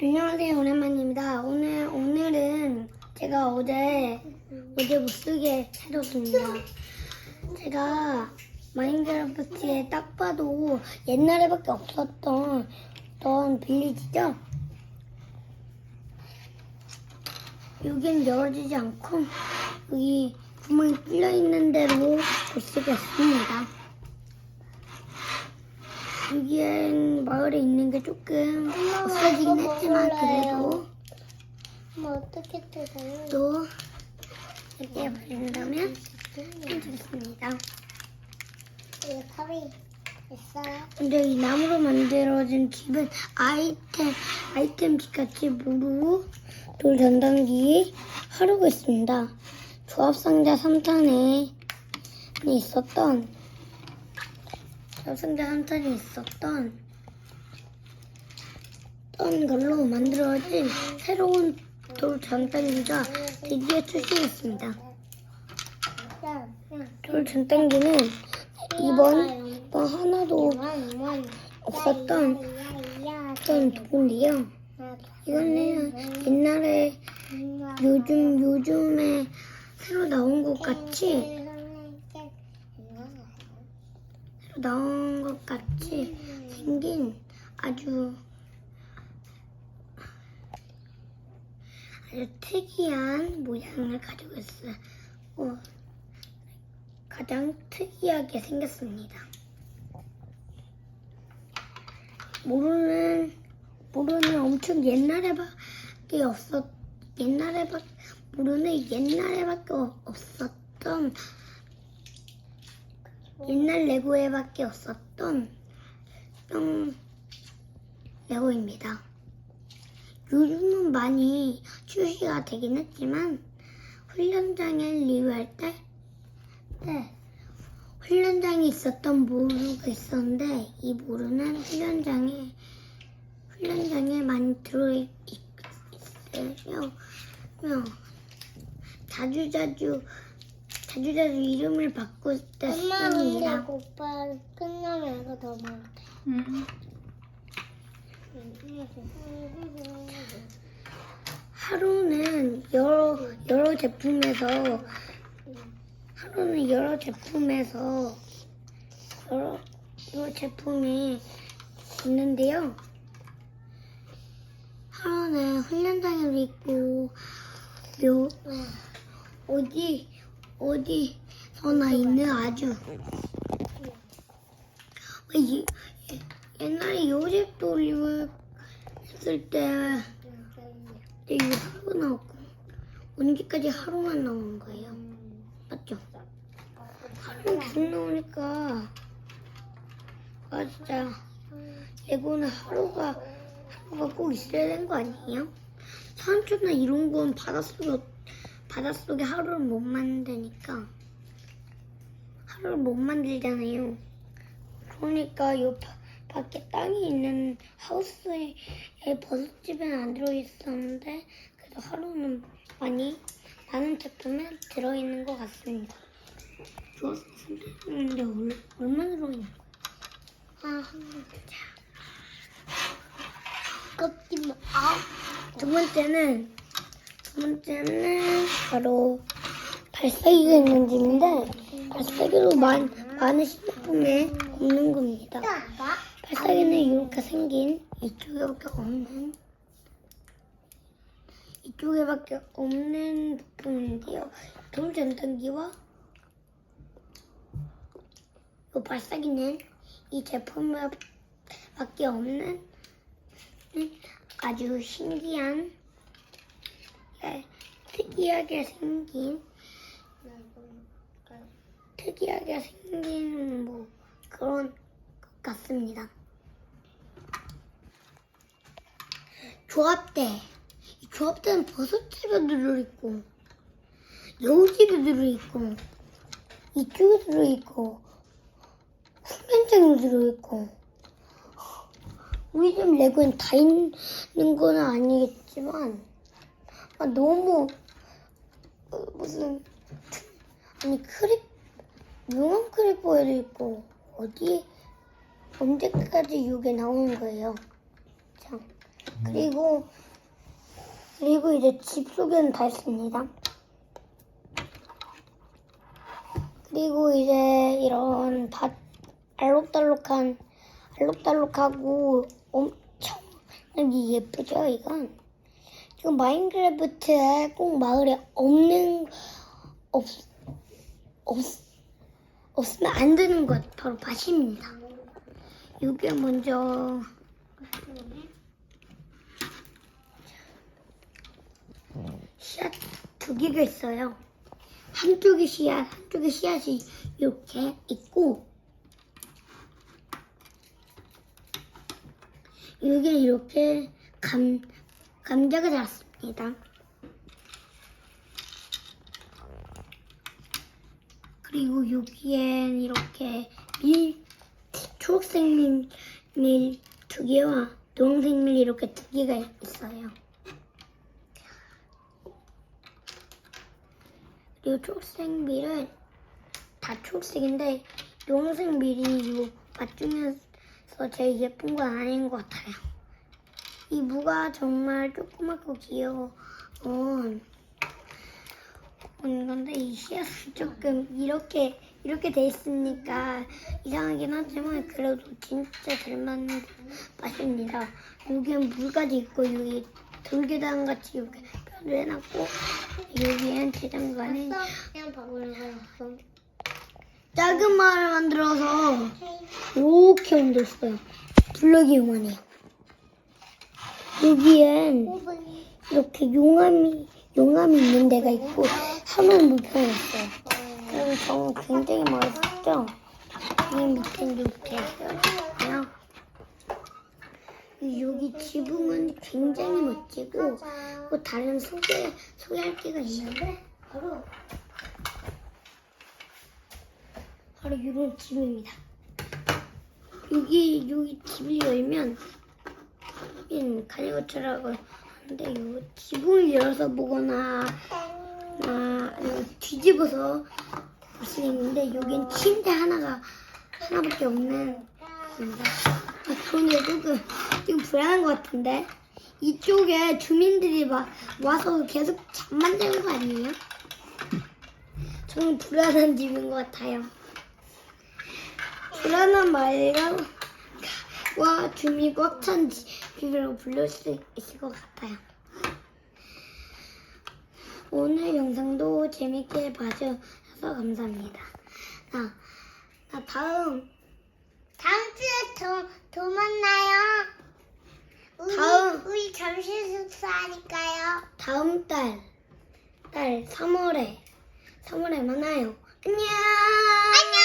안녕하세요 오랜만입니다. 오늘 오늘은 제가 어제 어제 못 쓰게 해뒀습니다. 제가 마인크래프트에 딱 봐도 옛날에밖에 없었던 어떤 빌리지죠. 여기는 열어지지 않고 여기 구멍이 뚫려 있는 대로 못 쓰겠습니다. 여기엔 마을에 있는 게 조금 없어지긴 했지만 그래도 뭐 어떻게 뜯어요? 또 이렇게 버린다면 괜찮습니다. 이거 컵이 있어요? 근데 이 나무로 만들어진 집은 아이템 아이템 집 같이 모르고 돌 전단기 하려고 있습니다. 조합상자 3탄에 있었던 조합상자 3탄에 있었던 어떤 걸로 만들어진 새로운 돌 전단기가 드디어 출시했습니다. 돌 전단기는 이번 이번 하나도 없었던 어떤 돌인데요. 이거는 옛날에 요즘 요즘에 새로 나온 것 같이 나온 것 같이 생긴 아주 아주 특이한 모양을 가지고 있어요. 어, 가장 특이하게 생겼습니다. 모르는 모르는 엄청 옛날에밖에 없었 옛날에밖 모르는 옛날에밖에 어- 없었던 옛날 레고에밖에 없었던 좀 레고입니다. 요즘은 많이 출시가 되긴 했지만 훈련장에 리뷰할 때 네, 훈련장에 있었던 모루가 있었는데 이 모루는 훈련장에 훈련장에 많이 들어 있, 있어요. 어, 자주 자주 자주 자주 이름을 엄마 바꿨습니다. 근데 오빠 끝나면 이거 더 많대. 하루는 여러 여러 제품에서 하루는 여러 제품에서 여러, 여러 제품이 있는데요. 하루는 훈련장에도 있고 요 어디 어디서나 있는 아주 이- 옛날에 요셉도 리뷰 했을 때 근데 이게 하루가 나왔고 언제까지 하루만 나오는 거예요? 맞죠? 하루 계속 나오니까 아 진짜 레고는 하루가 하루가 꼭 있어야 되는 거 아니에요? 산초나 이런 건 바닷속에 바닷속에 하루를 못 만드니까 하루를 못 만들잖아요. 그러니까 요 바- 밖에 땅이 있는 하우스에 버섯집에는 안 들어있었는데 그래도 하루는 많이 많은 제품에 들어있는 것 같습니다. 좋았어, 근데 얼- 얼마나 들어있는 거야? 아, 한번 보자. 꺾이면 아. 두 번째는 두 번째는 바로 발사기가 있는 집인데 발사기로 많, 많은 식품에 없는 겁니다. 발사기는 이렇게 생긴 이쪽에밖에 없는 이쪽에밖에 없는 부품인데요. 돌 전단기와 이 발사기는 이 제품에밖에 없는 아주 신기한 예, 특이하게 생긴 특이하게 생긴 뭐 그런 것 같습니다. 조합대. 이 조합대는 버섯집에 들어있고, 여우집에 들어있고, 이쪽에 들어있고, 훈련장에 들어있고, 우리 집 레고엔 다 있는 건 아니겠지만, 아, 너무, 어, 무슨, 아니, 크립, 용암 크리퍼에도 있고, 어디, 언제까지 이게 나오는 거예요? 참. 그리고 그리고 이제 집 소개는 다 했습니다. 그리고 이제 이런 다 알록달록한 알록달록하고 엄청 여기 예쁘죠 이건 지금 마인크래프트에 꼭 마을에 없는 없 없, 없으면 안 되는 것 바로 밭입니다. 이게 먼저 씨앗 두 개가 있어요. 한쪽에 씨앗, 한쪽에 씨앗이 이렇게 있고 여기 이렇게 감 감자가 자랐습니다. 그리고 여기엔 이렇게 밀 초록색 밀, 밀 두 개와 노란색 밀 이렇게 두 개가 있어요. 그리고 초록색 밀은 다 초록색인데 노란색 밀이 이 맛 중에서 제일 예쁜 건 아닌 것 같아요. 이 무가 정말 조그맣고 귀여워. 어, 건데 이 씨앗이 조금 이렇게 이렇게 돼 있으니까 이상하긴 하지만 그래도 진짜 잘 맞는 맛입니다. 여기엔 물까지 있고 여기 돌계단 같이 이렇게 뼈를 해놨고 여기엔 먹었어. 작은 마을을 만들어서 이렇게 만들었어요. 블럭이 요만해요. 여기엔 5분. 이렇게 용암이 용암이 있는 데가 있고 하늘 물병이 있어요. 그럼 저는 굉장히 멋있죠? 이 밑엔 이렇게 있어요. 여기 지붕은 굉장히 멋지고 또 다른 소개 소개할 게가 있는데 바로 바로 이런 집입니다. 여기 여기 집을 열면 여긴 가니거처라고 하는데 이 지붕을 열어서 보거나 아, 이거 뒤집어서 볼 수 있는데 여긴 침대 하나가 하나밖에 없는 겁니다. 아, 그런데 조금 지금 불안한 것 같은데 이쪽에 주민들이 막 와서 계속 잠만 자는 거 아니에요? 저는 불안한 집인 것 같아요. 불안한 말이랑 와 주민이 꽉 찬 집이라고 부를 수 있을 것 같아요. 오늘 영상도 재밌게 봐주셔서 감사합니다. 나, 나 다음 다음 주에 더, 더 만나요. 우리, 다음. 우리 점심 식사하니까요. 다음 달, 달 3월에, 3월에 만나요. 안녕!